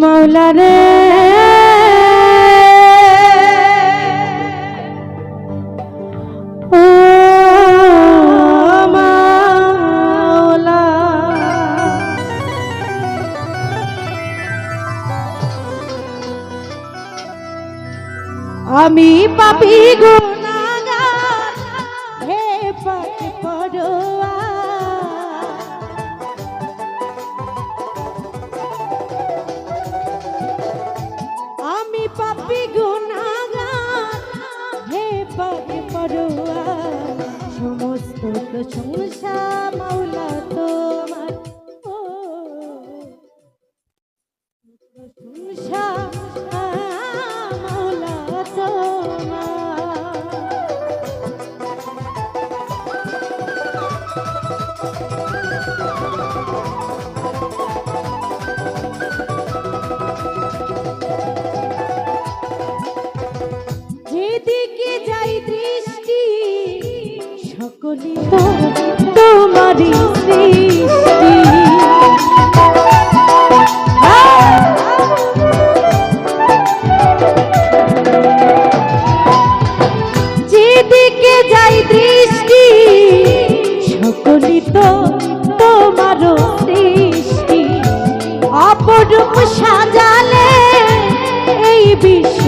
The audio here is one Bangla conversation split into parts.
মৌলা। রে আমি পাপি গুণ আমি গুণাগার হে পাগে পড়ুয়া, সমস্ত প্রশংসা মাওলা তোমার ও, প্রশংসা মাওলা তোমার তো তোমার সৃষ্টি। অপরূপ সাজালে এই বিশ্ব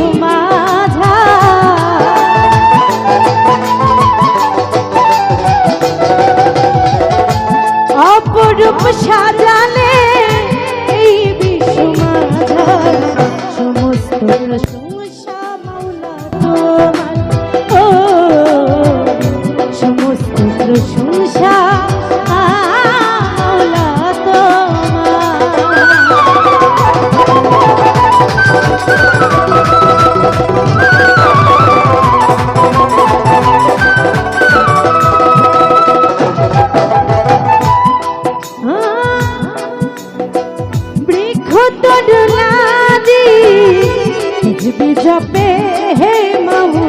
जपे हे मऊ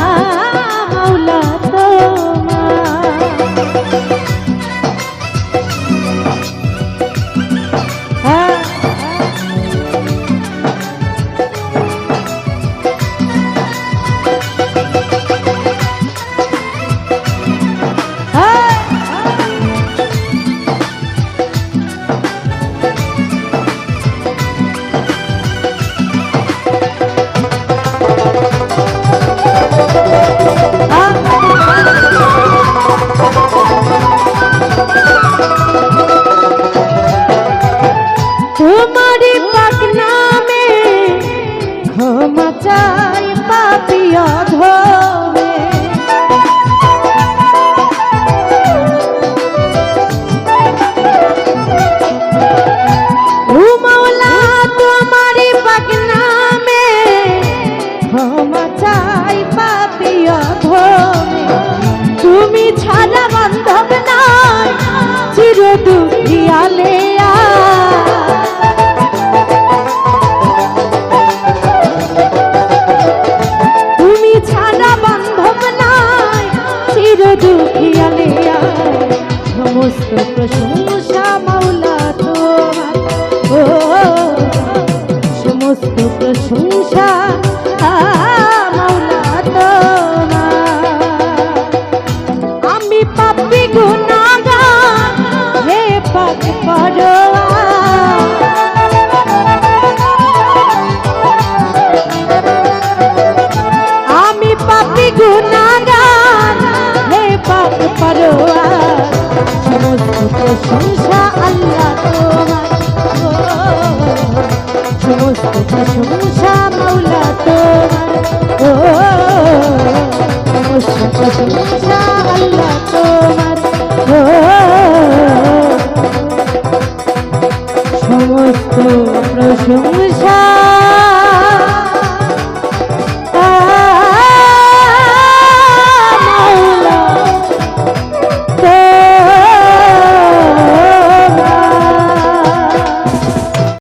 Come on. happy.